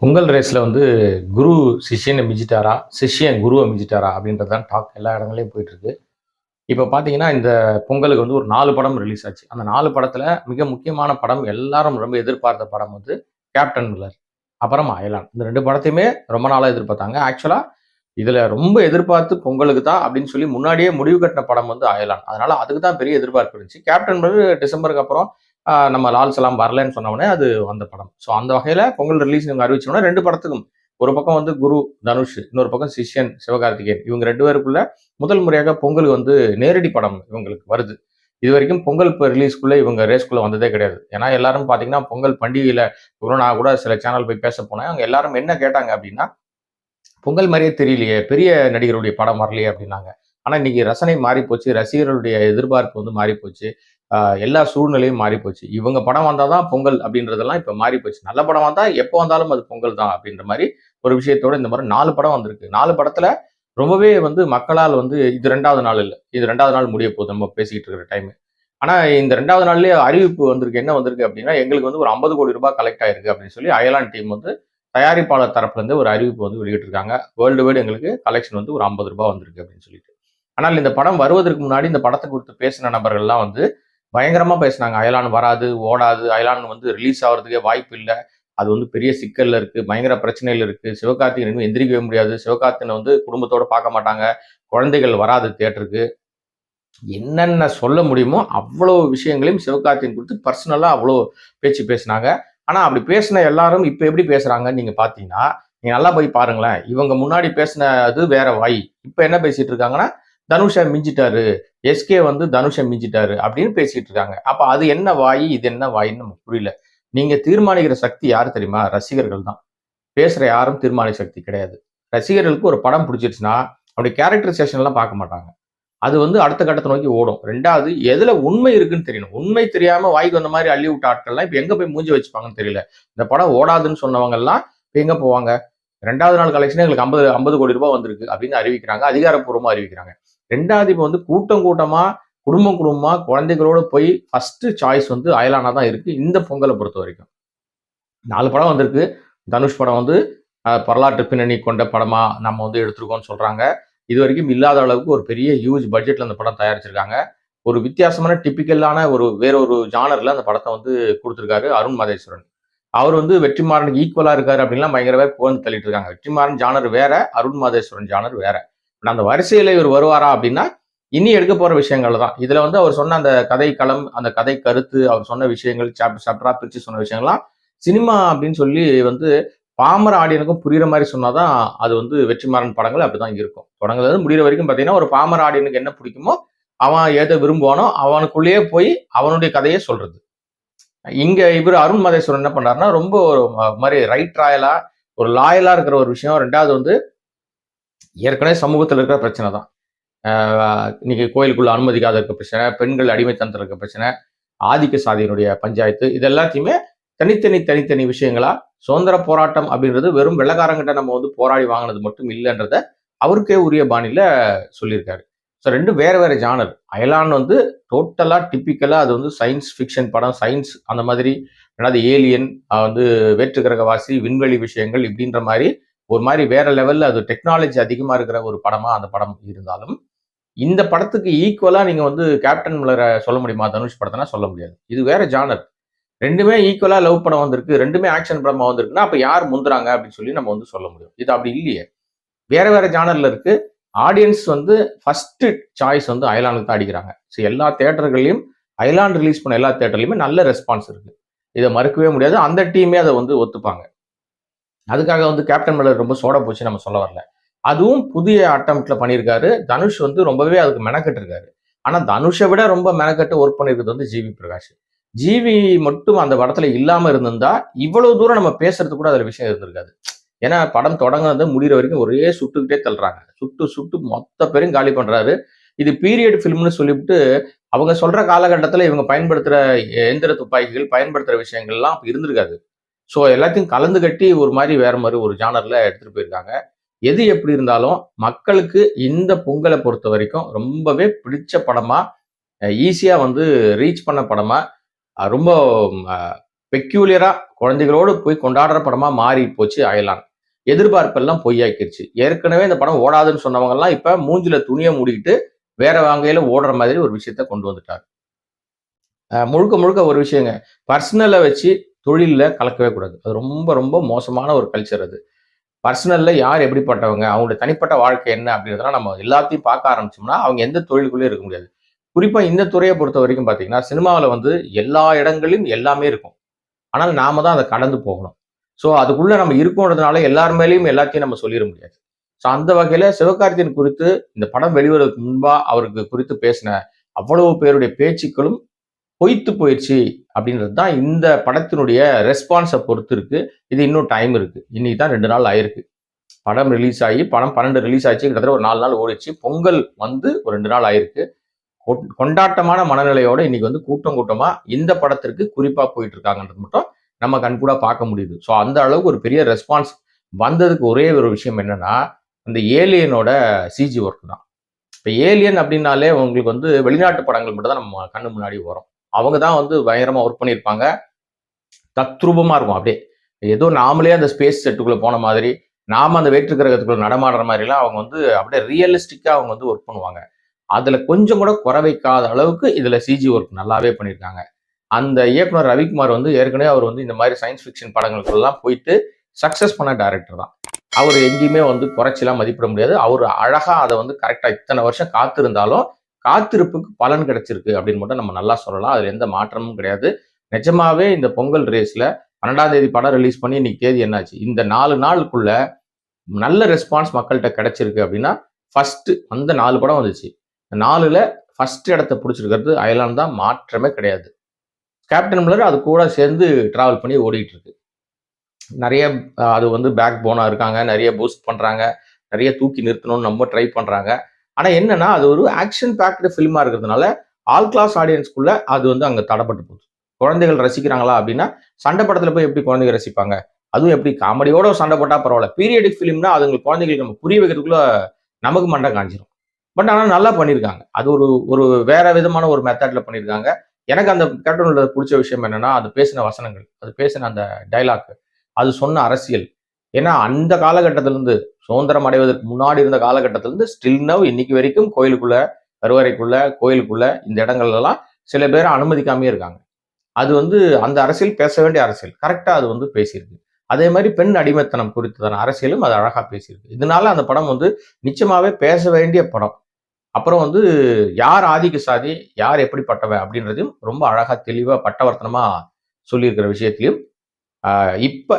பொங்கல் ரேஸில் வந்து குரு சிஷியனை மிஞ்சிட்டாரா சிஷ்யன் குருவை மிஞ்சிட்டாரா அப்படின்றது தான் டாக் எல்லா இடங்களையும் போயிட்டுருக்கு. இப்போ பார்த்தீங்கன்னா இந்த பொங்கலுக்கு வந்து ஒரு நாலு படம் ரிலீஸ் ஆச்சு. அந்த நாலு படத்தில் மிக முக்கியமான படம் எல்லாரும் ரொம்ப எதிர்பார்த்த படம் வந்து கேப்டன் மில்லர் அப்புறம் அயலான் இந்த ரெண்டு படத்தையுமே ரொம்ப நாளாக எதிர்பார்த்தாங்க. ஆக்சுவலாக இதில் ரொம்ப எதிர்பார்த்து பொங்கலுக்கு தான் அப்படின்னு சொல்லி முன்னாடியே முடிவு கட்டின படம் வந்து அயலான் அதனால் அதுக்கு தான் பெரிய எதிர்பார்ப்பு இருந்துச்சு. கேப்டன் மில்லர் டிசம்பருக்கு அப்புறம் நம்ம லால் சலாம் வரலன்னு சொன்ன அது வந்த படம். ஸோ அந்த வகையில் பொங்கல் ரிலீஸ் இவங்க அறிவிச்சோம்னா ரெண்டு படத்துக்கும் ஒரு பக்கம் வந்து குரு தனுஷ் இன்னொரு பக்கம் சிஷ்யன் சிவகார்த்திகேயன். இவங்க ரெண்டு பேருக்குள்ள முதல் முறையாக பொங்கல் வந்து நேரடி படம் இவங்களுக்கு வருது. இது வரைக்கும் பொங்கல் இப்போ ரிலீஸ்க்குள்ளே இவங்க ரேஸ்க்குள்ளே வந்ததே கிடையாது. ஏன்னா எல்லாரும் பார்த்தீங்கன்னா பொங்கல் பண்டிகையில் கூட நான் கூட சில சேனல் போய் பேச போனேன். அங்கே எல்லாரும் என்ன கேட்டாங்க அப்படின்னா பொங்கல் மாதிரியே தெரியலையே பெரிய நடிகருடைய படம் வரலையே அப்படின்னாங்க. ஆனால் இன்னைக்கு ரசனை மாறி போச்சு ரசிகர்களுடைய எதிர்பார்ப்பு வந்து மாறி போச்சு எல்லா சூழ்நிலையும் மாறி போச்சு இவங்க படம் வந்தால் தான் பொங்கல் அப்படின்றதெல்லாம் இப்போ மாறி போச்சு நல்ல படம் வந்தால் எப்போ வந்தாலும் அது பொங்கல் தான் அப்படின்ற மாதிரி ஒரு விஷயத்தோட இந்த மாதிரி நாலு படம் வந்திருக்கு. நாலு படத்தில் ரொம்பவே வந்து மக்களால் வந்து இது ரெண்டாவது நாள் இல்லை. இது ரெண்டாவது நாள் முடிய போகுது நம்ம பேசிக்கிட்டு இருக்கிற டைமு ஆனால் இந்த ரெண்டாவது நாள்லேயே அறிவிப்பு வந்திருக்கு. என்ன வந்திருக்கு அப்படின்னா எங்களுக்கு வந்து ஒரு ஐம்பது கோடி ரூபாய் கலெக்ட் ஆயிருக்கு அப்படின்னு சொல்லி அயலான் டீம் வந்து தயாரிப்பாளர் தரப்புலேருந்து ஒரு அறிவிப்பு வந்து வெளியிட்டிருக்காங்க. வேர்ல்டு வைடு எங்களுக்கு கலெக்ஷன் வந்து ஒரு ஐம்பது ரூபாய் வந்திருக்கு அப்படின்னு சொல்லிட்டு. ஆனால் இந்த படம் வருவதற்கு முன்னாடி இந்த படத்தை குறித்து பேசின நபர்கள்லாம் வந்து பயங்கரமாக பேசினாங்க. அயலான் வராது ஓடாது. அயலான் வந்து ரிலீஸ் ஆகிறதுக்கே வாய்ப்பு இல்லை. அது வந்து பெரிய சிக்கல்ல இருக்கு. பயங்கர பிரச்சனையில் இருக்கு. சிவகார்த்திகேயன் இன்னும் எந்திரிக்கவே முடியாது. சிவகார்த்திகனை வந்து குடும்பத்தோட பார்க்க மாட்டாங்க. குழந்தைகள் வராது தேட்டருக்கு என்னென்ன சொல்ல முடியுமோ அவ்வளோ விஷயங்களையும் சிவகார்த்திகன் கொடுத்து பர்சனலாக அவ்வளோ பேச்சு பேசினாங்க. ஆனால் அப்படி பேசின எல்லாரும் இப்போ எப்படி பேசுகிறாங்கன்னு நீங்கள் பார்த்தீங்கன்னா நீங்கள் நல்லா போய் பாருங்களேன். இவங்க முன்னாடி பேசினது வேற வாய் இப்போ என்ன பேசிட்டு இருக்காங்கன்னா தனுஷை மிஞ்சிட்டாரு எஸ்கே வந்து தனுஷை மிஞ்சிட்டாரு அப்படின்னு பேசிட்டு இருக்காங்க. அப்ப அது என்ன வாய் இது என்ன வாயின்னு நமக்கு புரியல. நீங்க தீர்மானிக்கிற சக்தி யார் தெரியுமா? ரசிகர்கள் தான். பேசுற யாரும் தீர்மானிக்க சக்தி கிடையாது. ரசிகர்களுக்கு ஒரு படம் பிடிச்சிருச்சுன்னா அப்படி கேரக்டரைசேஷன் எல்லாம் பார்க்க மாட்டாங்க. அது வந்து அடுத்த கட்டத்தை நோக்கி ஓடும். ரெண்டாவது எதுல உண்மை இருக்குன்னு தெரியணும். உண்மை தெரியாம வாய்க்கு வந்த மாதிரி அள்ளி விட்ட ஆட்கள்லாம் இப்ப எங்க போய் மூஞ்சி வச்சுப்பாங்கன்னு தெரியல. இந்த படம் ஓடாதுன்னு சொன்னவங்க எல்லாம் இப்ப எங்க போவாங்க? ரெண்டாவது நாள் கலெக்ஷன் எங்களுக்கு ஐம்பது ஐம்பது கோடி ரூபாய் வந்திருக்கு அப்படின்னு அறிவிக்கிறாங்க. அதிகாரப்பூர்வமா அறிவிக்கிறாங்க. ரெண்டாவது இப்போ வந்து கூட்டம் கூட்டமாக குடும்பம் குடும்பமாக குழந்தைகளோட போய் ஃபஸ்ட்டு சாய்ஸ் வந்து அயலானா தான் இருக்குது இந்த பொங்கலை பொறுத்த வரைக்கும். நாலு படம் வந்திருக்கு. தனுஷ் படம் வந்து வரலாற்று பின்னணி கொண்ட படமாக நம்ம வந்து எடுத்திருக்கோம்னு சொல்கிறாங்க இது வரைக்கும் இல்லாத அளவுக்கு ஒரு பெரிய ஹியூஜ் பட்ஜெட்டில் அந்த படம் தயாரிச்சிருக்காங்க. ஒரு வித்தியாசமான டிப்பிக்கலான ஒரு வேற ஒரு ஜானரில் அந்த படத்தை வந்து கொடுத்துருக்காரு அருண் மதேஸ்வரன் அவர் வந்து வெற்றிமாறனுக்கு ஈக்குவலாக இருக்காரு அப்படின்லாம் பயங்கர பேர் புகழ்ந்து தள்ளிட்டு இருக்காங்க. வெற்றிமாறன் ஜானர் வேற அருண் மதேஸ்வரன் ஜானர் வேற. அந்த வரிசையில் இவர் வருவாரா அப்படின்னா இனி எடுக்க போற விஷயங்கள் தான். இதுல வந்து அவர் சொன்ன அந்த கதை களம் அந்த கதை கருத்து அவர் சொன்ன விஷயங்கள் சாப்டர் சாப்டரா பிரிச்சு சொன்ன விஷயங்கள்லாம் சினிமா அப்படின்னு சொல்லி வந்து பாமர ஆடியனுக்கும் புரியுற மாதிரி சொன்னாதான் அது வந்து வெற்றிமாறன் படங்கள் அப்படிதான் இருக்கும். தொடங்குறது முடிகிற வரைக்கும் பார்த்தீங்கன்னா ஒரு பாமர ஆடியனுக்கு என்ன பிடிக்குமோ அவன் எதை விரும்புவானோ அவனுக்குள்ளேயே போய் அவனுடைய கதையை சொல்றது. இங்க இவர் அருண் மதேஸ்வரன் என்ன பண்ணாருன்னா ரொம்ப ஒரு மாதிரி ரைட் ராயலா ஒரு லாயலா இருக்கிற ஒரு விஷயம். ரெண்டாவது வந்து ஏற்கனவே சமூகத்தில் இருக்கிற பிரச்சனை தான். இன்னைக்கு கோயிலுக்குள்ள அனுமதிக்காத இருக்க பிரச்சனை பெண்கள் அடிமைத்தனத்தில் இருக்க பிரச்சனை ஆதிக்க சாதியினுடைய பஞ்சாயத்து இது எல்லாத்தையுமே தனித்தனி தனித்தனி விஷயங்களா சுதந்திர போராட்டம் அப்படின்றது வெறும் வெள்ளக்காரங்கிட்ட நம்ம வந்து போராடி வாங்கினது மட்டும் இல்லைன்றத அவருக்கே உரிய பாணியில சொல்லியிருக்காரு. ஸோ ரெண்டு வேற வேற ஜானர் அயலான் வந்து டோட்டலாக டிப்பிக்கலாக அது வந்து சயின்ஸ் ஃபிக்ஷன் படம் சயின்ஸ் அந்த மாதிரி ரெண்டாவது ஏலியன் வந்து வேற்று கிரகவாசி விண்வெளி விஷயங்கள் இப்படின்ற மாதிரி ஒரு மாதிரி வேற லெவல்ல அது டெக்னாலஜி அதிகமா இருக்கிற ஒரு படமா அந்த படம் இருந்தாலும் இந்த படத்துக்கு ஈக்குவலா நீங்க வந்து கேப்டன் மில்லரை சொல்ல முடியுமா? தனுஷ் படத்தினா சொல்ல முடியாது. இது வேற ஜானர் ரெண்டுமே ஈக்குவலா லவ் படம் வந்திருக்கு. ரெண்டுமே ஆக்ஷன் படமா வந்திருக்குன்னா அப்ப யார் முந்துறாங்க அப்படின்னு சொல்லி நம்ம வந்து சொல்ல முடியும். இது அப்படி இல்லையே. வேற வேற ஜானர்ல இருக்கு. ஆடியன்ஸ் வந்து ஃபர்ஸ்ட் சாய்ஸ் வந்து அயலானுக்கு தான் அடிக்கிறாங்க. ஸோ எல்லா தேட்டர்களையும் அயலான் ரிலீஸ் பண்ண எல்லா தேட்டர்லையுமே நல்ல ரெஸ்பான்ஸ் இருக்கு. இதை மறுக்கவே முடியாது. அந்த டீமே அதை வந்து ஒத்துப்பாங்க. அதுக்காக வந்து கேப்டன் மில்லர் ரொம்ப சோட போச்சு நம்ம சொல்ல வரல. அதுவும் புதிய அட்டம்ப்ட்ல பண்ணியிருக்காரு. தனுஷ் வந்து ரொம்பவே அதுக்கு மெனக்கெட்டு இருக்காரு ஆனா தனுஷை விட ரொம்ப மெனக்கெட்டு ஒர்க் பண்ணியிருக்கிறது வந்து ஜிவி பிரகாஷ். ஜிவி மட்டும் அந்த படத்துல இல்லாம இருந்திருந்தா இவ்வளவு தூரம் நம்ம பேசுறது கூட அதுல விஷயம் இருந்திருக்காது. ஏன்னா படம் தொடங்குறது முடிகிற வரைக்கும் ஒரே சுட்டுக்கிட்டே தள்ளுறாங்க. சுட்டு சுட்டு மொத்த பேரும் காலி பண்றாரு. இது பீரியட் ஃபிலிம்னு சொல்லிவிட்டு அவங்க சொல்ற காலகட்டத்துல இவங்க பயன்படுத்துற எந்திர துப்பாக்கிகள் பயன்படுத்துற விஷயங்கள்லாம் அப்ப இருந்திருக்காது. ஸோ எல்லாத்தையும் கலந்து கட்டி ஒரு மாதிரி வேற மாதிரி ஒரு ஜானரில் எடுத்துகிட்டு போயிருக்காங்க. எது எப்படி இருந்தாலும் மக்களுக்கு இந்த பொங்கலை பொறுத்த வரைக்கும் ரொம்பவே பிடிச்ச படமாக ஈஸியாக வந்து ரீச் பண்ண படமாக ரொம்ப பெக்யூலியராக குழந்தைகளோடு போய் கொண்டாடுற படமாக மாறி போச்சு அயலான். எதிர்பார்ப்பெல்லாம் பொய்யாக்கிருச்சு. ஏற்கனவே இந்த படம் ஓடாதுன்னு சொன்னவங்கலாம் இப்போ மூஞ்சில துணியை மூடிக்கிட்டு வேற வாங்கையில் ஓடுற மாதிரி ஒரு விஷயத்த கொண்டு வந்துட்டார் முழுக்க முழுக்க ஒரு விஷயங்க. பர்சனலை வச்சு தொழில்ல கலக்கவே கூடாது. அது ரொம்ப ரொம்ப மோசமான ஒரு கல்ச்சர் அது. பர்சனல்ல யார் எப்படிப்பட்டவங்க அவங்களுடைய தனிப்பட்ட வாழ்க்கை என்ன அப்படின்றதெல்லாம் நம்ம எல்லாத்தையும் பார்க்க ஆரம்பிச்சோம்னா அவங்க எந்த தொழிலுக்குள்ளேயும் இருக்க முடியாது. குறிப்பாக இந்த துறையை பொறுத்த வரைக்கும் பாத்தீங்கன்னா சினிமாவில் வந்து எல்லா இடங்களிலும் எல்லாமே இருக்கும். ஆனால் நாம தான் அதை கடந்து போகணும். ஸோ அதுக்குள்ள நம்ம இருக்கோன்றதுனால எல்லார் மேலேயும் எல்லாத்தையும் நம்ம சொல்லிட முடியாது. ஸோ அந்த வகையில சிவகார்த்தியன் குறித்து இந்த படம் வெளிவரதுக்கு முன்பா அவருக்கு குறித்து பேசின அவ்வளவு பேருடைய பேச்சுக்களும் பொய்த்து போயிடுச்சு அப்படின்றது தான் இந்த படத்தினுடைய ரெஸ்பான்ஸை பொறுத்து இருக்கு. இது இன்னும் டைம் இருக்கு. இன்னைக்கு தான் ரெண்டு நாள் ஆயிருக்கு. படம் ரிலீஸ் ஆகி படம் பன்னெண்டு ரிலீஸ் ஆச்சு. கிட்டத்தட்ட ஒரு நாலு நாள் ஓடிச்சு பொங்கல் வந்து ஒரு ரெண்டு நாள் ஆயிருக்கு. கொண்டாட்டமான மனநிலையோட இன்னைக்கு வந்து கூட்டம் கூட்டமா இந்த படத்திற்கு குறிப்பா போயிட்டு இருக்காங்கன்றது மட்டும் நம்ம கண்கூட பார்க்க முடியுது. ஸோ அந்த அளவுக்கு ஒரு பெரிய ரெஸ்பான்ஸ் வந்ததுக்கு ஒரே ஒரு விஷயம் என்னன்னா அந்த ஏலியனோட சிஜி ஒர்க் தான். இப்போ ஏலியன் அப்படின்னாலே உங்களுக்கு வந்து வெளிநாட்டு படங்கள் மட்டும் தான் நம்ம கண்ணு முன்னாடி வரும். அவங்க தான் வந்து பயங்கரமா ஒர்க் பண்ணியிருப்பாங்க. தத்ரூபமா இருக்கும் அப்படியே. ஏதோ நாமளே அந்த ஸ்பேஸ் செட்டுக்குள்ள போன மாதிரி நாம அந்த வேற்று கிரகத்துக்குள்ள நடமாடுற மாதிரிலாம் அவங்க வந்து அப்படியே ரியலிஸ்டிக்கா அவங்க வந்து ஒர்க் பண்ணுவாங்க. அதுல கொஞ்சம் கூட குறை வைக்காத அளவுக்கு இதுல சிஜி ஒர்க் நல்லாவே பண்ணியிருக்காங்க. அந்த இயக்குனர் ரவிக்குமார் வந்து ஏற்கனவே அவர் வந்து இந்த மாதிரி சயின்ஸ் ஃபிக்ஷன் படங்களுக்கெல்லாம் போயிட்டு சக்சஸ் பண்ண டேரக்டர் தான். அவர் எங்கேயுமே வந்து குறைச்சிலாம் மதிப்பிட முடியாது. அவர் அழகா அதை வந்து கரெக்டா இத்தனை வருஷம் காத்திருந்தாலும் காத்திருப்புக்கு பலன் கிடைச்சிருக்கு அப்படின்னு மட்டும் நம்ம நல்லா சொல்லலாம். அதுல எந்த மாற்றமும் கிடையாது. நிஜமாவே இந்த பொங்கல் ரேஸ்ல பன்னெண்டாம் தேதி படம் ரிலீஸ் பண்ணி இன்னைக்கு தேதி என்னாச்சு? இந்த நாலு நாளுக்குள்ள நல்ல ரெஸ்பான்ஸ் மக்கள்கிட்ட கிடைச்சிருக்கு அப்படின்னா ஃபர்ஸ்ட் அந்த நாலு படம் வந்துச்சு. நாலுல ஃபர்ஸ்ட் இடத்த பிடிச்சிருக்கிறது அயலான் தான். மாற்றமே கிடையாது. கேப்டன் மில்லர் அது கூட சேர்ந்து டிராவல் பண்ணி ஓடிட்டு இருக்கு. நிறைய அது வந்து பேக் போனாக இருக்காங்க. நிறைய பூஸ்ட் பண்ணுறாங்க நிறைய தூக்கி நிறுத்தணும்னு நம்ம ட்ரை பண்ணுறாங்க ஆனா என்னன்னா அது ஒரு ஆக்ஷன் பேக்டு ஃபிலிமா இருக்கிறதுனால ஆல் கிளாஸ் ஆடியன்ஸ்க்குள்ள அது வந்து அங்க தடப்பட்டு போகுது. குழந்தைகள் ரசிக்கிறாங்களா அப்படின்னா சண்டை படத்துல போய் எப்படி குழந்தைங்க ரசிப்பாங்க? அதுவும் எப்படி காமெடியோட ஒரு சண்டை போட்டா பரவாயில்ல. பீரியடிக் ஃபிலிம்னா அதுங்களுக்கு குழந்தைகளுக்கு நம்ம புரிய வைக்கிறதுக்குள்ள நமக்கு மண்டை காஞ்சிரும். பட் ஆனால் நல்லா பண்ணியிருக்காங்க அது ஒரு ஒரு வேற விதமான ஒரு மெத்தட்ல பண்ணியிருக்காங்க எனக்கு அந்த கேட்டோன்ல பிடிச்ச விஷயம் என்னன்னா அது பேசின வசனங்கள் அது பேசின அந்த டைலாக் அது சொன்ன அரசியல் ஏன்னா அந்த காலகட்டத்திலிருந்து சுதந்திரம் அடைவதற்கு முன்னாடி இருந்த காலகட்டத்திலிருந்து ஸ்டில் நவ் இன்னைக்கு வரைக்கும் கோயிலுக்குள்ள கருவறைக்குள்ள கோயிலுக்குள்ள இந்த இடங்கள்லாம் சில பேரை அனுமதிக்காமே இருக்காங்க. அது வந்து அந்த அரசியல் பேச வேண்டிய அரசியல். கரெக்டாக அது வந்து பேசியிருக்கு. அதே மாதிரி பெண் அடிமைத்தனம் குறித்ததான அரசியலும் அது அழகாக பேசியிருக்கு. இதனால அந்த படம் வந்து நிச்சயமாகவே பேச வேண்டிய படம். அப்புறம் வந்து யார் ஆதிக்க சாதி யார் எப்படிப்பட்டவன் அப்படின்றதையும் ரொம்ப அழகாக தெளிவாக பட்டவர்த்தனமாக சொல்லியிருக்கிற விஷயத்திலையும் இப்போ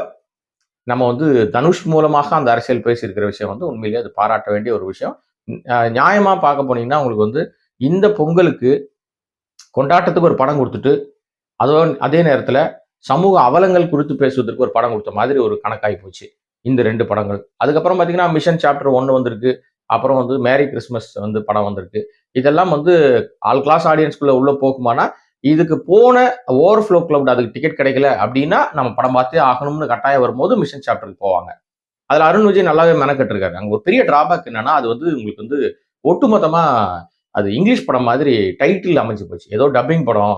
நம்ம வந்து தனுஷ் மூலமாக அந்த அரசியல் பேசியிருக்கிற விஷயம் வந்து உண்மையிலேயே அது பாராட்ட வேண்டிய ஒரு விஷயம். நியாயமாக நியாயமா பார்க்க போனீங்கன்னா உங்களுக்கு வந்து இந்த பொங்கலுக்கு கொண்டாட்டத்துக்கு ஒரு படம் கொடுத்துட்டு அதோ அதே நேரத்துல சமூக அவலங்கள் குறித்து பேசுவதற்கு ஒரு படம் கொடுத்த மாதிரி ஒரு கணக்காகி போச்சு இந்த ரெண்டு படங்கள். அதுக்கப்புறம் பார்த்தீங்கன்னா மிஷன் சாப்டர் ஒன்று வந்திருக்கு அப்புறம் வந்து மேரி கிறிஸ்மஸ் வந்து படம் வந்திருக்கு. இதெல்லாம் வந்து ஆல் கிளாஸ் ஆடியன்ஸ்குள்ள உள்ள போக்குமானா இதுக்கு போன ஓவர் ஃப்ளோ கிளப் அதுக்கு டிக்கெட் கிடைக்கல அப்படின்னா நம்ம படம் பார்த்தே ஆகணும்னு கட்டாயம் வரும்போது மிஷன் சாப்டருக்கு போவாங்க. அதுல அருண் விஜய் நல்லாவே மெனக்கட்டுருக்காரு அங்கே ஒரு பெரிய டிராபேக் என்னன்னா அது வந்து உங்களுக்கு வந்து ஒட்டுமொத்தமா அது இங்கிலீஷ் படம் மாதிரி டைட்டில் அமைஞ்சு போச்சு. ஏதோ டப்பிங் படம்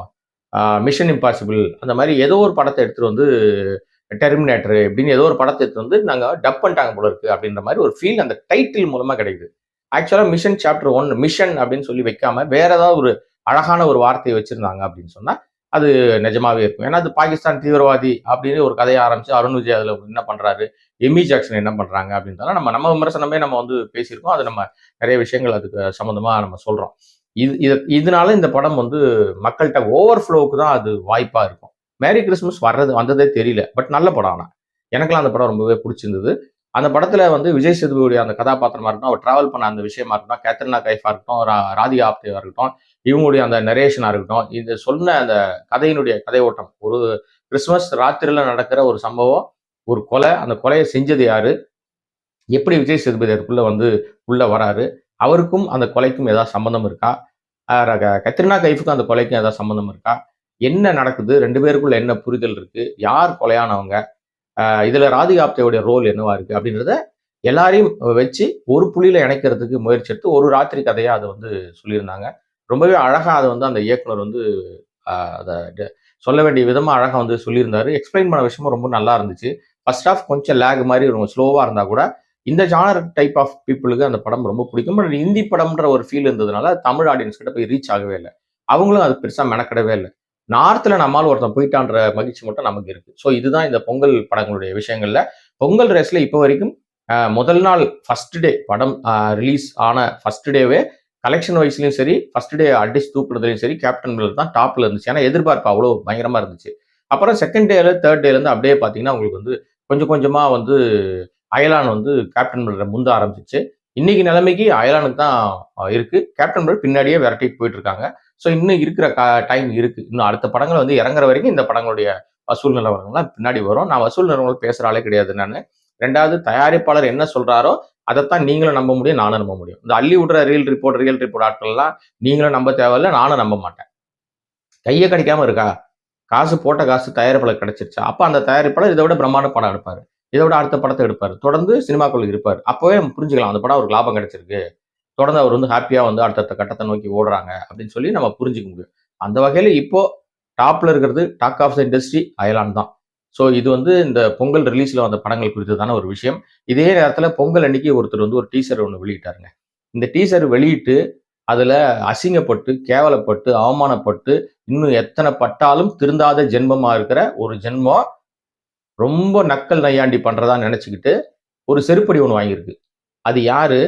மிஷன் இம்பாசிபிள் அந்த மாதிரி ஏதோ ஒரு படத்தை எடுத்துட்டு வந்து டெர்மினேட்டர் இப்படின்னு ஏதோ ஒரு படத்தை எடுத்து வந்து நாங்கள் டப் பண்ணிட்டாங்க போல இருக்கு அப்படின்ற மாதிரி ஒரு ஃபீல் அந்த டைட்டில் மூலமா கிடைக்குது. ஆக்சுவலாக மிஷன் சாப்டர் ஒன் மிஷன் அப்படின்னு சொல்லி வைக்காம வேற ஏதாவது ஒரு அழகான ஒரு வார்த்தையை வச்சிருந்தாங்க அப்படின்னு சொன்னா அது நிஜமாவே இருக்கும். ஏன்னா அது பாகிஸ்தான் தீவிரவாதி அப்படின்னு ஒரு கதையை ஆரம்பிச்சு அருண் விஜய் அதுல என்ன பண்றாரு? எமி ஜாக்சன் என்ன பண்றாங்க அப்படின்றத நம்ம நம்ம விமர்சனமே நம்ம வந்து பேசியிருக்கோம். அது நம்ம நிறைய விஷயங்கள் அதுக்கு சம்மந்தமா நம்ம சொல்றோம். இது இது இதனால இந்த படம் வந்து மக்கள்கிட்ட ஓவர் ஃப்ளோவுக்கு தான் அது வாய்ப்பா இருக்கும். மேரி கிறிஸ்மஸ் வர்றது வந்ததே தெரியல. பட் நல்ல படம் ஆனால் எனக்கெல்லாம் அந்த படம் ரொம்பவே பிடிச்சிருந்தது. அந்த படத்தில் வந்து விஜய் சேதுபதியுடைய அந்த கதாபாத்திரமா இருக்கட்டும் அவர் டிராவல் பண்ண அந்த விஷயமா இருக்கட்டும் கேத்ரினா கைஃபா இருக்கட்டும் ராதிகா ஆப்தேவா இருக்கட்டும் இவங்களுடைய அந்த நரேஷனாக இருக்கட்டும் இது சொன்ன அந்த கதையினுடைய கதை ஓட்டம் ஒரு கிறிஸ்மஸ் ராத்திரியில் நடக்கிற ஒரு சம்பவம் ஒரு கொலை அந்த கொலையை செஞ்சது யாரு? எப்படி விஜய் சேதுபதி அதுக்குள்ள வந்து உள்ள வராரு? அவருக்கும் அந்த கொலைக்கும் ஏதாவது சம்பந்தம் இருக்கா? கத்ரினா கைஃபுக்கும் அந்த கொலைக்கும் ஏதாவது சம்பந்தம் இருக்கா? என்ன நடக்குது? ரெண்டு பேருக்குள்ள என்ன புரிதல் இருக்கு? யார் கொலையானவங்க? இதில் இதுல ராதிகா ரோல் என்னவா இருக்கு? அப்படின்றத எல்லாரையும் வச்சு ஒரு புள்ளியில இணைக்கிறதுக்கு முயற்சி எடுத்து ஒரு ராத்திரி கதையா அதை வந்து சொல்லியிருந்தாங்க. ரொம்பவே அழகாக அதை வந்து அந்த இயக்குனர் வந்து அதை சொல்ல வேண்டிய விதமாக அழகாக வந்து சொல்லியிருந்தாரு. எக்ஸ்பிளைன் பண்ண விஷயமும் ரொம்ப நல்லா இருந்துச்சு. ஃபர்ஸ்ட் ஆஃப் கொஞ்சம் லேக் மாதிரி ரொம்ப ஸ்லோவாக இருந்தால் கூட இந்த ஜானர் டைப் ஆஃப் பீப்புளுக்கு அந்த படம் ரொம்ப பிடிக்கும். பட் ஹிந்தி படம்ன்ற ஒரு ஃபீல் இருந்ததுனால தமிழ் ஆடியன்ஸ் கிட்ட போய் ரீச் ஆகவே இல்லை. அவங்களும் அது பெருசாக மெனக்கிடவே இல்லை. நார்த்தில் நம்மால் ஒருத்தன் போயிட்டான்ற மகிழ்ச்சி மட்டும் நமக்கு இருக்குது ஸோ இதுதான் இந்த பொங்கல் படங்களுடைய விஷயங்களில். பொங்கல் ரேஸில் இப்போ வரைக்கும் முதல் நாள் ஃபர்ஸ்ட் டே படம் ரிலீஸ் ஆன ஃபர்ஸ்ட் டேவே கலெக்ஷன் வைஸ்லையும் சரி ஃபர்ஸ்ட் டே அடிச்சு தூக்குறதுலையும் சரி கேப்டன் மில்லர் தான் டாப்ல இருந்துச்சு. ஏன்னா எதிர்பார்ப்பு அவ்வளோ பயங்கரமா இருந்துச்சு. அப்புறம் செகண்ட் டேல தேர்ட் டேலேருந்து அப்படியே பார்த்தீங்கன்னா உங்களுக்கு வந்து கொஞ்சம் கொஞ்சமாக வந்து அயலான் வந்து கேப்டன் மில்லரை முந்த ஆரம்பிச்சிச்சு. இன்னைக்கு நிலைமைக்கு அயலானுக்கு தான் இருக்கு. கேப்டன் மில்லர் பின்னாடியே விரட்டிட்டு போயிட்டு இருக்காங்க. ஸோ இன்னும் இருக்கிற டைம் இருக்கு. இன்னும் அடுத்த படங்கள் வந்து இறங்குற வரைக்கும் இந்த படங்களுடைய வசூல் நிலவரங்கள்லாம் பின்னாடி வரும். நான் வசூல் நிலவரங்கள் பேசுகிற ஆளே கிடையாது நான். ரெண்டாவது தயாரிப்பாளர் என்ன சொல்றாரோ அதைத்தான் நீங்களும் நம்ப முடியும் நானும் நம்ப முடியும். இந்த அள்ளி விடுற ரியல் ரிப்போர்ட் ரியல் ரிப்போர்ட் ஆட்கள்லாம் நீங்களும் நம்ப தேவையில்ல நானும் நம்ப மாட்டேன். கையை கிடைக்காம இருக்கா? காசு போட்ட காசு தயாரிப்பாளர் கிடைச்சிருச்சா? அப்போ அந்த தயாரிப்பாளர் இதை விட பிரம்மாண்ட படம் எடுப்பார். இதை விட அடுத்த படத்தை எடுப்பார். தொடர்ந்து சினிமாக்குள்ள இருப்பார். அப்போவே நம்ம புரிஞ்சுக்கலாம் அந்த படம் அவருக்கு லாபம் கிடைச்சிருக்கு. தொடர்ந்து அவர் வந்து ஹாப்பியாக வந்து அடுத்தடுத்த கட்டத்தை நோக்கி ஓடுறாங்க அப்படின்னு சொல்லி நம்ம புரிஞ்சுக்க முடியும். அந்த வகையில் இப்போ டாப்ல இருக்கிறது talk of the industry Ayalaan தான். ஸோ இது வந்து இந்த பொங்கல் ரிலீஸில் வந்த படங்கள் குறித்ததான ஒரு விஷயம். இதே நேரத்தில் பொங்கல் அன்னைக்கு ஒருத்தர் வந்து ஒரு டீசர் ஒன்று வெளியிட்டாருங்க. இந்த டீசர் வெளியிட்டு அதில் அசிங்கப்பட்டு கேவலப்பட்டு அவமானப்பட்டு இன்னும் எத்தனை பட்டாலும் திருந்தாத ஜென்மமாக இருக்கிற ஒரு ஜென்மம் ரொம்ப நக்கல் நையாண்டி பண்ணுறதா நினச்சிக்கிட்டு ஒரு செருப்படி ஒன்று வாங்கியிருக்கு. அது யாரு?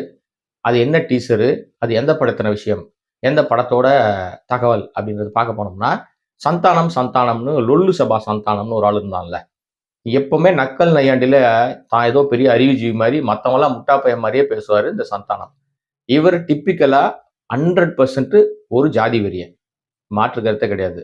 அது என்ன டீசரு அது எந்த படத்தின விஷயம்? எந்த படத்தோட தகவல்? அப்படின்றது பார்க்க போனோம்னா சந்தானம் சந்தானம்னு லொல்லு சபா சந்தானம்னு ஒரு ஆள் இருந்தான்ல. எப்பவுமே நக்கல் நையாண்டில தான் ஏதோ பெரிய அறிவுஜீவி மாதிரி மற்றவங்களாம் முட்டா பையன் மாதிரியே பேசுவார் இந்த சந்தானம். இவர் டிப்பிக்கலா ஹண்ட்ரட் பர்சன்ட் ஒரு ஜாதி வெறியன். மாற்று கருத்தை கிடையாது.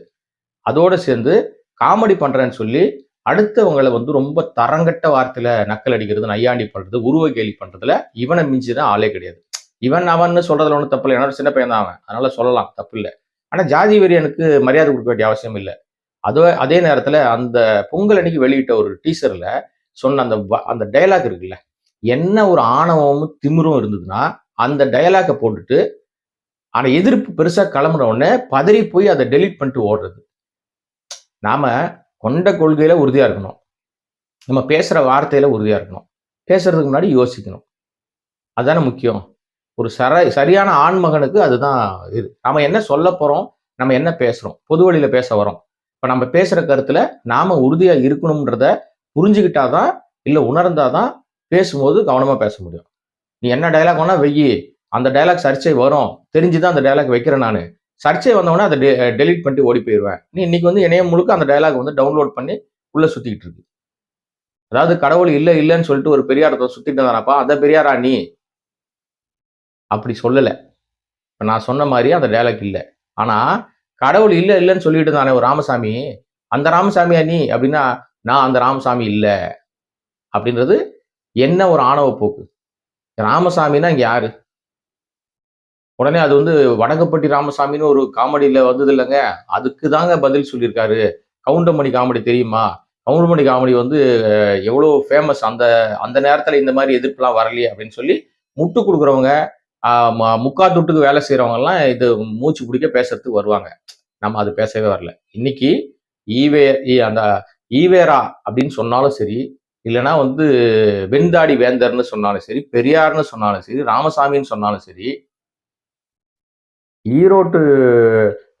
அதோட சேர்ந்து காமெடி பண்றேன்னு சொல்லி அடுத்தவங்களை வந்து ரொம்ப தரங்கட்ட வார்த்தையில நக்கல் அடிக்கிறது நையாண்டி பண்றது உருவ கேலி பண்றதுல இவனை மிஞ்சிதான் ஆளே கிடையாது. இவன் அவன்னு சொல்றதுல ஒன்றும் தப்பு இல்லை. என்னோட சின்ன பையன் தான் அவன். அதனால சொல்லலாம். தப்பு இல்லை. ஆனால் ஜாதி வெறியனுக்கு மரியாதை கொடுக்க வேண்டிய அவசியம் இல்லை. அதே அதே நேரத்தில் அந்த பொங்கல் அன்னைக்கு வெளியிட்ட ஒரு டீச்சரில் சொன்ன அந்த வ- அந்த டயலாக் இருக்குல்ல என்ன ஒரு ஆணவமும் திமிரும் இருந்ததுன்னா அந்த டயலாக்கை போட்டுட்டு ஆனால் எதிர்ப்பு பெருசாக கிளம்புன உடனே பதறி போய் அதை டெலீட் பண்ணிட்டு ஓடுறது. நாம் கொண்ட கொள்கையில் உறுதியாக இருக்கணும். நம்ம பேசுகிற வார்த்தையில் உறுதியாக இருக்கணும். பேசுறதுக்கு முன்னாடி யோசிக்கணும். அதுதானே முக்கியம். ஒரு சர சரியான ஆண்மகனுக்கு அதுதான் இது. நாம என்ன சொல்ல போறோம் நம்ம என்ன பேசுறோம் பொது வழியில பேச வரோம் இப்ப நம்ம பேசுற கருத்துல நாம உறுதியா இருக்கணும்ன்றத புரிஞ்சுக்கிட்டாதான் இல்ல உணர்ந்தாதான் பேசும்போது கவனமா பேச முடியும். நீ என்ன டைலாக் வேணா வெயி அந்த டைலாக் சர்ச்சை வரும். தெரிஞ்சுதான் அந்த டைலாக் வைக்கிறேன் நான். சர்ச்சை வந்தவொடனே அதை டெலீட் பண்ணிட்டு ஓடி போயிடுவேன் நீ இன்னைக்கு வந்து இணையம் முழுக்க அந்த டைலாக் வந்து டவுன்லோட் பண்ணி உள்ள சுத்திக்கிட்டு இருக்கு. அதாவது கடவுள் இல்லை இல்லைன்னு சொல்லிட்டு ஒரு பெரியாரத்தை சுத்திட்டு இருந்தானப்பா அந்த பெரியாரா நீ? அப்படி சொல்லலை. இப்போ நான் சொன்ன மாதிரி அந்த டைலாக் இல்லை. ஆனால் கடவுள் இல்லை இல்லைன்னு சொல்லிட்டு இருந்தானே ஒரு ராமசாமி. அந்த ராமசாமியா நீ? அப்படின்னா நான் அந்த ராமசாமி இல்லை. அப்படின்றது என்ன ஒரு ஆணவ போக்கு? ராமசாமின்னா இங்கே யாரு? உடனே அது வந்து வடகப்பட்டி ராமசாமின்னு ஒரு காமெடியில் வந்தது இல்லைங்க. அதுக்கு தாங்க பதில் சொல்லியிருக்காரு. கவுண்டமணி காமெடி தெரியுமா? கவுண்டமணி காமெடி வந்து எவ்வளோ ஃபேமஸ் அந்த அந்த நேரத்தில் இந்த மாதிரி எதிர்ப்புலாம் வரலையே அப்படின்னு சொல்லி முட்டு கொடுக்குறவங்க முக்கா துட்டுக்கு வேலை செய்யறவங்க எல்லாம் இது மூச்சு பிடிக்க பேசுறதுக்கு வருவாங்க. நம்ம அது பேசவே வரல. இன்னைக்கு ஈவே அந்த ஈவேரா அப்படின்னு சொன்னாலும் சரி இல்லைன்னா வந்து வெண்தாடி வேந்தர்னு சொன்னாலும் சரி பெரியார்னு சொன்னாலும் சரி ராமசாமின்னு சொன்னாலும் சரி ஈரோட்டு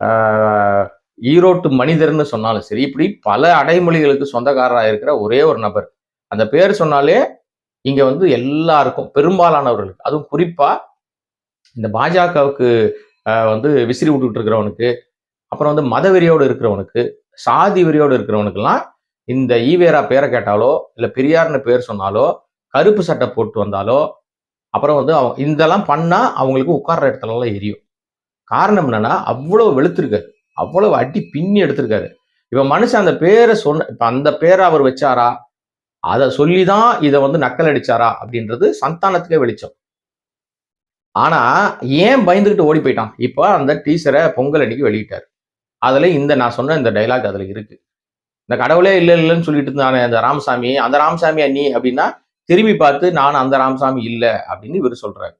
ஆஹ், ஈரோட்டு மனிதர்னு சொன்னாலும் சரி இப்படி பல அடைமொழிகளுக்கு சொந்தக்காரராக இருக்கிற ஒரே ஒரு நபர். அந்த பேர் சொன்னாலே இங்க வந்து எல்லாருக்கும் பெரும்பாலானவர்களுக்கு. அதுவும் குறிப்பா இந்த பாஜகவுக்கு வந்து விசிறி விட்டுக்கிட்டு இருக்கிறவனுக்கு அப்புறம் வந்து மத வெறியோடு இருக்கிறவனுக்கு சாதி வெறியோடு இருக்கிறவனுக்கெல்லாம் இந்த ஈவேரா பேரை கேட்டாலோ இல்லை பெரியார்னு பேர் சொன்னாலோ கருப்பு சட்டை போட்டு வந்தாலோ அப்புறம் வந்து அவங்க இதெல்லாம் பண்ணால் அவங்களுக்கு உட்கார்ற இடத்துலலாம் எரியும். காரணம் என்னன்னா அவ்வளோ வெளுத்திருக்காரு. அவ்வளோ அடி பின்னி எடுத்திருக்காரு. இப்போ மனுஷன் அந்த பேரை சொன்ன இப்போ அந்த பேரை அவர் வச்சாரா? அதை சொல்லி தான் இதை வந்து நக்கல் அடிச்சாரா? அப்படின்றது சந்தானத்துக்கே வெளிச்சம். ஆனா ஏன் பயந்துகிட்டு ஓடி போயிட்டான்? இப்போ அந்த டீச்சரை பொங்கல் அன்னைக்கு வெளியிட்டார். அதுல இந்த நான் சொன்ன இந்த டைலாக் அதுல இருக்கு. இந்த கடவுளே இல்லை இல்லைன்னு சொல்லிட்டு இருந்தானே அந்த ராமசாமி அந்த ராமசாமி நீ அப்படின்னா திரும்பி பார்த்து நான் அந்த ராமசாமி இல்லை அப்படின்னு இவர் சொல்றாரு.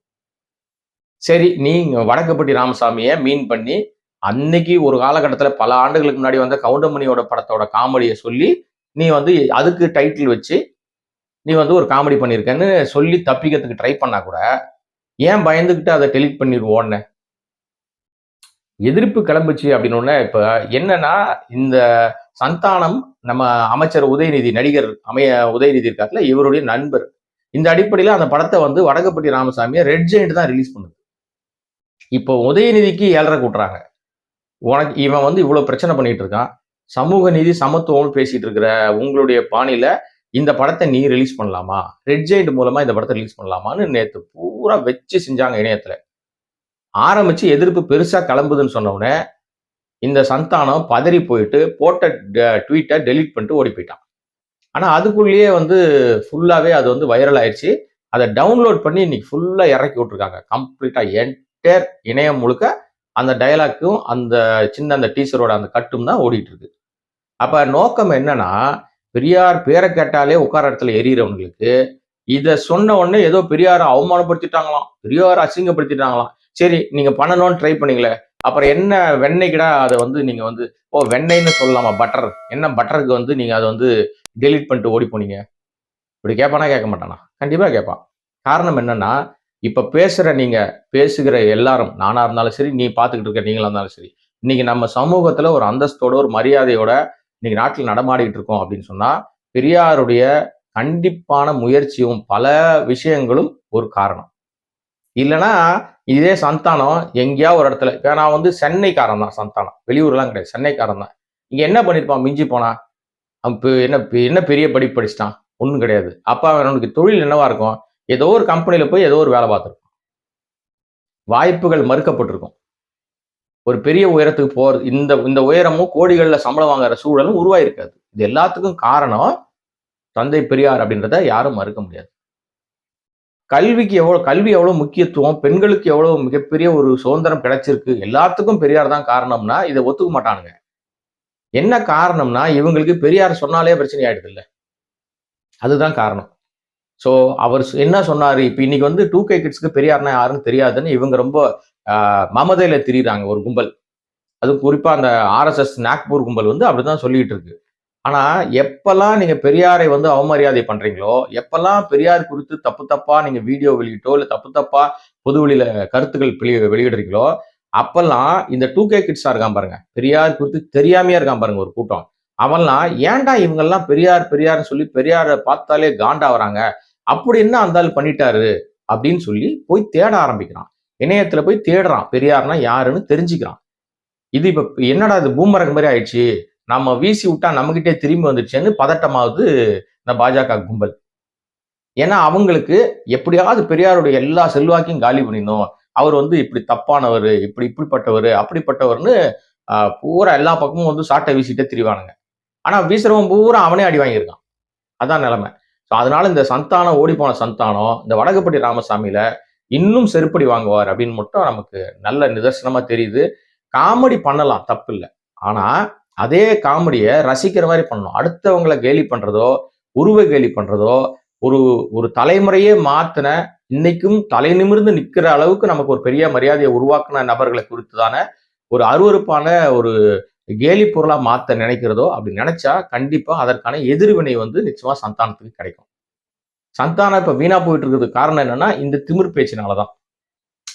சரி நீ வடக்கப்பட்டி ராமசாமியை மீன் பண்ணி அன்னைக்கு ஒரு காலகட்டத்துல பல ஆண்டுகளுக்கு முன்னாடி வந்த கவுண்டமணியோட படத்தோட காமெடியை சொல்லி நீ வந்து அதுக்கு டைட்டில் வச்சு நீ வந்து ஒரு காமெடி பண்ணியிருக்கேன்னு சொல்லி தப்பிக்கிறதுக்கு ட்ரை பண்ணா கூட ஏன் பயந்துக்கிட்டு அதை டெலீட் பண்ணிடுவோன்னு எதிர்ப்பு கிளம்புச்சு அப்படின்னு இப்போ இப்ப என்னன்னா இந்த சந்தானம் நம்ம அமைச்சர் உதயநிதி நடிகர் அமைய உதயநிதி இருக்காருல இவருடைய நண்பர். இந்த அடிப்படையில அந்த படத்தை வந்து வடகப்பட்டி ராமசாமியை ரெட் ஜெயிண்ட் தான் ரிலீஸ் பண்ணுது. இப்போ உதயநிதிக்கு ஏழரை கூட்டுறாங்க. உனக்கு இவன் வந்து இவ்வளவு பிரச்சனை பண்ணிட்டு இருக்கான். சமூக நீதி சமத்துவம்னு பேசிட்டு இருக்கிற உங்களுடைய பாணியில இந்த படத்தை நீ ரிலீஸ் பண்ணலாமா? ரெட் ஜெயிண்ட் மூலமா இந்த படத்தை ரிலீஸ் பண்ணலாமான்னு நேற்று பூரா வச்சு செஞ்சாங்க இணையத்துல. ஆரம்பிச்சு எதிர்ப்பு பெருசா கிளம்புதுன்னு சொன்னவுடனே இந்த சந்தானம் பதறி போயிட்டு போட்ட ட்வீட்டை டெலீட் பண்ணிட்டு ஓடி போயிட்டான். ஆனால் அதுக்குள்ளேயே வந்து ஃபுல்லாகவே அது வந்து வைரல் ஆயிடுச்சு அதை டவுன்லோட் பண்ணி இன்னைக்கு ஃபுல்லாக இறக்கி விட்ருக்காங்க கம்ப்ளீட்டாக என்டையர் இணையம் முழுக்க அந்த டயலாக்கும் அந்த சின்ன அந்த டீச்சரோட அந்த கட்டும் தான் ஓடிட்டு இருக்கு. நோக்கம் என்னன்னா பெரியார் பேரை கேட்டாலே உட்கார இடத்துல எரியறவங்களுக்கு இதை சொன்ன உடனே ஏதோ பெரியாரை அவமானப்படுத்திட்டாங்களாம். பெரியாரை அசிங்கப்படுத்திட்டாங்களாம். சரி நீங்க பண்ணணும்னு ட்ரை பண்ணீங்களே அப்புறம் என்ன வெண்ணெய்க்கிடா அதை வந்து நீங்க வந்து ஓ வெண்ணெய்ன்னு சொல்லலாமா பட்டர் என்ன பட்டருக்கு வந்து நீங்க அதை வந்து டெலீட் பண்ணிட்டு ஓடி போனீங்க? இப்படி கேட்பானா கேட்க மாட்டானா? கண்டிப்பா கேட்பான். காரணம் என்னன்னா இப்ப பேசுற நீங்க பேசுகிற எல்லாரும் நானா இருந்தாலும் சரி நீ பார்த்துக்கிட்டு இருக்க நீங்களா இருந்தாலும் சரி இன்னைக்கு நம்ம சமூகத்துல ஒரு அந்தஸ்தோட ஒரு மரியாதையோட இன்னைக்கு நாட்டில் நடமாடிட்டு இருக்கோம் அப்படின்னு சொன்னா பெரியாருடைய கண்டிப்பான முயற்சியும் பல விஷயங்களும் ஒரு காரணம். இல்லைன்னா இதே சந்தானம் எங்கேயா ஒரு இடத்துல இப்போ நான் வந்து சென்னைக்காரன் தான் சந்தானம். வெளியூர்லாம் கிடையாது சென்னைக்காரன் தான். இங்கே என்ன பண்ணியிருப்பான் மிஞ்சி போனா அப்போ என்ன என்ன பெரிய படிப்பு படிச்சிட்டான்? ஒன்றும் கிடையாது. அப்பா அவனுக்கு தொழில் என்னவா இருக்கும்? ஏதோ ஒரு கம்பெனியில் போய் ஏதோ ஒரு வேலை பார்த்துருக்கும் வாய்ப்புகள் மறுக்கப்பட்டிருக்கும். ஒரு பெரிய உயரத்துக்கு போறது இந்த இந்த உயரமும் கோடிகள்ல சம்பளம் வாங்குற சூழலும் உருவாயிருக்காது. இது எல்லாத்துக்கும் காரணம் தந்தை பெரியார் அப்படின்றத யாரும் மறுக்க முடியாது. கல்விக்கு எவ்வளவு கல்வி எவ்வளவு முக்கியத்துவம் பெண்களுக்கு எவ்வளவு மிகப்பெரிய ஒரு சுதந்திரம் கிடைச்சிருக்கு எல்லாத்துக்கும் பெரியார் தான் காரணம்னா இதை ஒத்துக்க மாட்டானுங்க. என்ன காரணம்னா இவங்களுக்கு பெரியார் சொன்னாலே பிரச்சனை ஆயிடுது இல்ல அதுதான் காரணம். ஸோ அவர் என்ன சொன்னாரு? இப்ப இன்னைக்கு வந்து டூ கே கிட்ஸ்க்கு பெரியார்னா யாருன்னு தெரியாதுன்னு இவங்க ரொம்ப மமதையில திரியிறாங்க ஒரு கும்பல். அது குறிப்பா அந்த ஆர்எஸ்எஸ் நாக்பூர் கும்பல் வந்து அப்படிதான் சொல்லிட்டு இருக்கு. ஆனா எப்பெல்லாம் நீங்க பெரியாரை வந்து அவமரியாதை பண்றீங்களோ எப்பெல்லாம் பெரியார் குறித்து தப்பு தப்பா நீங்க வீடியோ வெளியிட்டோ இல்ல தப்பு தப்பா பொது வெளியில கருத்துக்கள் வெளி- வெளியிடுறீங்களோ அப்பெல்லாம் இந்த டூ கே கிட்ஸா இருக்கான் பாருங்க. பெரியார் குறித்து தெரியாமையா இருக்கான் பாருங்க ஒரு கூட்டம். அவன்லாம் ஏன்டா இவங்கெல்லாம் பெரியார் பெரியார்னு சொல்லி பெரியாரை பார்த்தாலே காண்டா வராங்க அப்படி என்ன அந்த ஆள் பண்ணிட்டாரு? அப்படின்னு சொல்லி போய் தேட ஆரம்பிக்கிறான். இணையத்துல போய் தேடுறான் பெரியார்னா யாருன்னு தெரிஞ்சுக்கிறான். இது இப்ப என்னடா இது பூமரங்க மாதிரி ஆயிடுச்சு? நம்ம வீசி விட்டா நம்மகிட்டே திரும்பி வந்துடுச்சேன்னு பதட்டமாவது இந்த பாஜக கும்பல். ஏன்னா அவங்களுக்கு எப்படியாவது பெரியாருடைய எல்லா செல்வாக்கையும் காலி பண்ணிடணும். அவர் வந்து இப்படி தப்பானவர் இப்படி இப்படிப்பட்டவர் அப்படிப்பட்டவர்னு பூரா எல்லா பக்கமும் வந்து சாட்டை வீசிட்டே திரிவானுங்க. ஆனா வீசுறவன் பூரா அவனே அடி வாங்கியிருக்கான். அதான் நிலைமை. ஸோ அதனால இந்த சந்தானம் ஓடி போன சந்தானம் இந்த வடகப்பட்டி ராமசாமியில இன்னும் செருப்படி வாங்குவார் அப்படின்னு மட்டும் நமக்கு நல்ல நிதர்சனமா தெரியுது. காமெடி பண்ணலாம் தப்பு இல்லை ஆனா அதே காமெடியை ரசிக்கிற மாதிரி பண்ணணும். அடுத்தவங்களை கேலி பண்றதோ உருவ கேலி பண்றதோ ஒரு ஒரு தலைமுறையே மாத்தின இன்னைக்கும் தலை நிமிர்ந்து நிக்கிற அளவுக்கு நமக்கு ஒரு பெரிய மரியாதையை உருவாக்குன நபர்களை குறித்துதான ஒரு அருவருப்பான ஒரு கேலி பொருளா மாத்த நினைக்கிறதோ அப்படி நினைச்சா கண்டிப்பா அதற்கான எதிர்வினை வந்து நிச்சயமா சந்தானத்துக்கு கிடைக்கும். சந்தானம் இப்போ வீணா போயிட்டு இருக்கிறதுக்கு காரணம் என்னன்னா இந்த திமிர் பேச்சினாலதான்.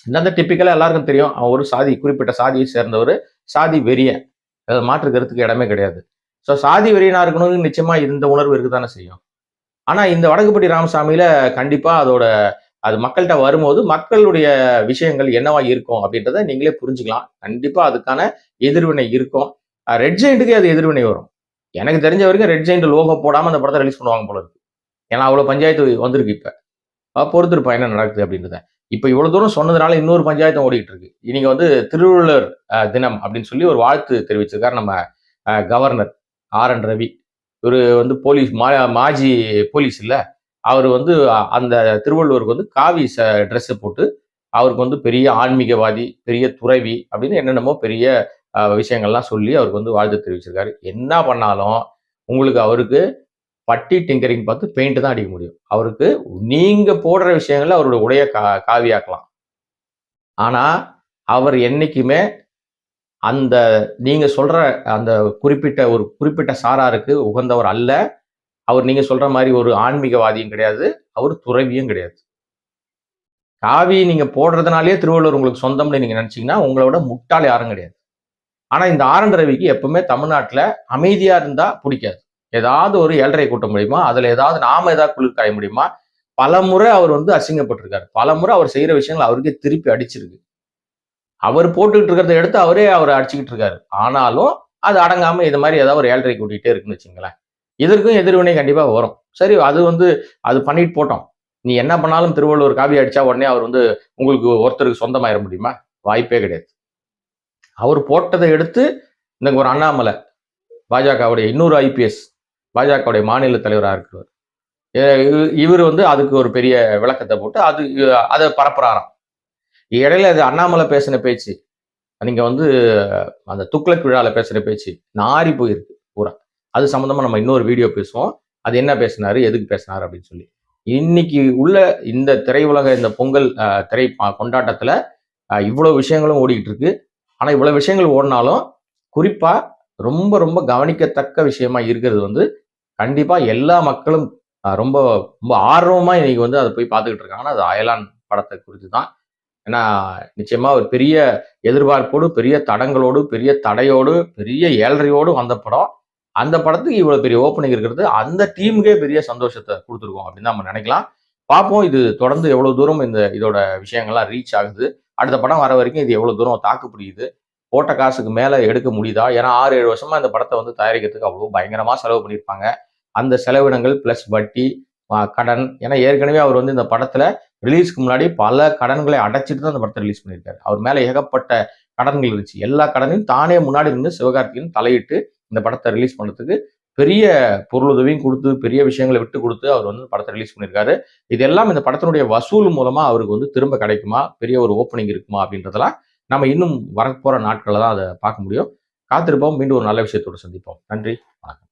இந்த டிப்பிக்கலாக எல்லாருக்கும் தெரியும் அவன் ஒரு சாதி குறிப்பிட்ட சாதியை சேர்ந்தவர் சாதி வெறியன். அதை மாற்றுக்கிறதுக்கு இடமே கிடையாது. ஸோ சாதி வெறியனா இருக்கணும்னு நிச்சயமா இந்த உணர்வு இருக்குதானே செய்யும். ஆனால் இந்த வடக்குப்பட்டி ராமசாமியில கண்டிப்பாக அதோட அது மக்கள்கிட்ட வரும்போது மக்களுடைய விஷயங்கள் என்னவா இருக்கும் அப்படின்றத நீங்களே புரிஞ்சுக்கலாம். கண்டிப்பாக அதுக்கான எதிர்வினை இருக்கும். ரெட் ஜெயிண்ட்டுக்கு அது எதிர்வினை வரும். எனக்கு தெரிஞ்ச வரைக்கும் ரெட் ஜெயிண்ட் லோகோ போடாமல் அந்த படத்தை ரிலீஸ் பண்ணுவாங்க போல இருக்கு. ஏன்னா அவ்வளோ பஞ்சாயத்து வந்திருக்கு இப்போ. பொறுத்திருப்பா என்ன நடக்குது அப்படின்றத. இப்போ இவ்வளோ தூரம் சொன்னதுனால இன்னொரு பஞ்சாயத்தும் ஓடிட்டு இருக்கு இன்னைக்கு வந்து திருவள்ளுவர் தினம் அப்படின்னு சொல்லி ஒரு வாழ்த்து தெரிவிச்சிருக்காரு நம்ம கவர்னர் ஆர். என். ரவி. இவர் வந்து போலீஸ் மா மாஜி போலீஸ் இல்லை. அவர் வந்து அந்த திருவள்ளுவருக்கு வந்து காவி ச ட்ரெஸ்ஸை போட்டு அவருக்கு வந்து பெரிய ஆன்மீகவாதி பெரிய துறவி அப்படின்னு என்னென்னமோ பெரிய விஷயங்கள்லாம் சொல்லி அவருக்கு வந்து வாழ்த்து தெரிவிச்சிருக்காரு. என்ன பண்ணாலும் உங்களுக்கு அவருக்கு பட்டி டிங்கரிங் பார்த்து பெயிண்ட் தான் அடிக்க முடியும். அவருக்கு நீங்க போடுற விஷயங்களை அவரோட உடைய கா காவியாக்கலாம். ஆனா அவர் என்னைக்குமே அந்த நீங்க சொல்ற அந்த குறிப்பிட்ட ஒரு குறிப்பிட்ட சாராருக்கு உகந்தவர் அல்ல. அவர் நீங்க சொல்ற மாதிரி ஒரு ஆன்மீகவாதியும் கிடையாது. அவர் துறவியும் கிடையாது. காவி நீங்க போடுறதுனாலே திருவள்ளுவர் உங்களுக்கு சொந்தம்னு நீங்க நினைச்சீங்கன்னா உங்களோட முட்டாள் யாரும் கிடையாது. ஆனா இந்த ஆரன் ரவிக்கு எப்பவுமே தமிழ்நாட்டுல அமைதியா இருந்தா பிடிக்காது. ஏதாவது ஒரு ஏழரை கூட்ட முடியுமா? அதுல ஏதாவது நாம ஏதாவது குளிர் காய முடியுமா? பல முறை அவர் வந்து அசிங்கப்பட்டிருக்காரு. பல முறை அவர் செய்யற விஷயங்கள் அவருக்கே திருப்பி அடிச்சிருக்கு. அவர் போட்டுக்கிட்டு இருக்கிறத எடுத்து அவரே அவர் அடிச்சுக்கிட்டு இருக்காரு. ஆனாலும் அது அடங்காம இது மாதிரி ஏதாவது ஒரு ஏழரை கூட்டிகிட்டே இருக்குன்னு வச்சுங்களேன். இதற்கும் எதிர்வினை கண்டிப்பா வரும். சரி அது வந்து அது பண்ணிட்டு போட்டோம். நீ என்ன பண்ணாலும் திருவள்ளுவர் காவி அடிச்சா உடனே அவர் வந்து உங்களுக்கு ஒருத்தருக்கு சொந்தமாயிட முடியுமா? வாய்ப்பே கிடையாது. அவர் போட்டதை எடுத்து இன்னைக்கு ஒரு அண்ணாமலை பாஜகவுடைய இன்னொரு ஐபிஎஸ் பாஜகவுடைய மாநில தலைவராக இருக்கிறவர். இவர் வந்து அதுக்கு ஒரு பெரிய விளக்கத்தை போட்டு அது அதை பரப்புறாராம். இடையில அது அண்ணாமலை பேசின பேச்சு நீங்க வந்து அந்த துக்ளக் விழால பேசுகிற பேச்சு நாரி போயிருக்கு பூரா. அது சம்மந்தமாக நம்ம இன்னொரு வீடியோ பேசுவோம். அது என்ன பேசினாரு எதுக்கு பேசினாரு அப்படின்னு சொல்லி. இன்னைக்கு உள்ள இந்த திரையுலக இந்த பொங்கல் அஹ், திரை கொண்டாட்டத்தில் கொண்டாட்டத்துல இவ்வளவு விஷயங்களும் ஓடிக்கிட்டு இருக்கு. ஆனா இவ்வளவு விஷயங்கள் ஓடினாலும் குறிப்பா ரொம்ப ரொம்ப கவனிக்கத்தக்க விஷயமா இருக்கிறது வந்து கண்டிப்பாக எல்லா மக்களும் ரொம்ப ரொம்ப ஆர்வமாக இன்னைக்கு வந்து அதை போய் பார்த்துக்கிட்டு இருக்காங்கன்னா அது அயலான் படத்தை குறித்து தான் ஏன்னா நிச்சயமாக ஒரு பெரிய எதிர்பார்ப்போடு பெரிய தடங்களோடு பெரிய தடையோடு பெரிய ஏழரையோடு வந்த படம். அந்த படத்துக்கு இவ்வளோ பெரிய ஓப்பனிங் இருக்கிறது அந்த டீமுக்கே பெரிய சந்தோஷத்தை கொடுத்துருக்கோம் அப்படின்னு நம்ம நினைக்கலாம். பார்ப்போம் இது தொடர்ந்து எவ்வளோ தூரம் இந்த இதோட விஷயங்கள்லாம் ரீச் ஆகுது. அடுத்த படம் வர வரைக்கும் இது எவ்வளோ தூரம் தாக்கு பிடிக்குது. போட்ட காசுக்கு மேலே எடுக்க முடியுதா? ஏன்னா ஆறு ஏழு வருஷமாக அந்த படத்தை வந்து தயாரிக்கிறதுக்கு அவ்வளோ பயங்கரமாக செலவு பண்ணியிருப்பாங்க. அந்த செலவினங்கள் ப்ளஸ் வட்டி கடன் ஏன்னா ஏற்கனவே அவர் வந்து இந்த படத்தில் ரிலீஸ்க்கு முன்னாடி பல கடன்களை அடைச்சிட்டு தான் அந்த படத்தை ரிலீஸ் பண்ணியிருக்காரு. அவர் மேலே ஏகப்பட்ட கடன்கள் இருந்துச்சு. எல்லா கடனையும் தானே முன்னாடி இருந்து சிவகார்த்திகேயன் தலையிட்டு இந்த படத்தை ரிலீஸ் பண்ணுறதுக்கு பெரிய பொருளுதவியும் கொடுத்து பெரிய விஷயங்களை விட்டு கொடுத்து அவர் வந்து படத்தை ரிலீஸ் பண்ணியிருக்காரு. இதெல்லாம் இந்த படத்தினுடைய வசூல் மூலமாக அவருக்கு வந்து திரும்ப கிடைக்குமா? பெரிய ஒரு ஓப்பனிங் இருக்குமா? அப்படின்றதெல்லாம் நம்ம இன்னும் வரப்போகிற நாட்களில் தான் அதை பார்க்க முடியும். காத்திருப்போம். மீண்டும் ஒரு நல்ல விஷயத்தோடு சந்திப்போம். நன்றி. வணக்கம்.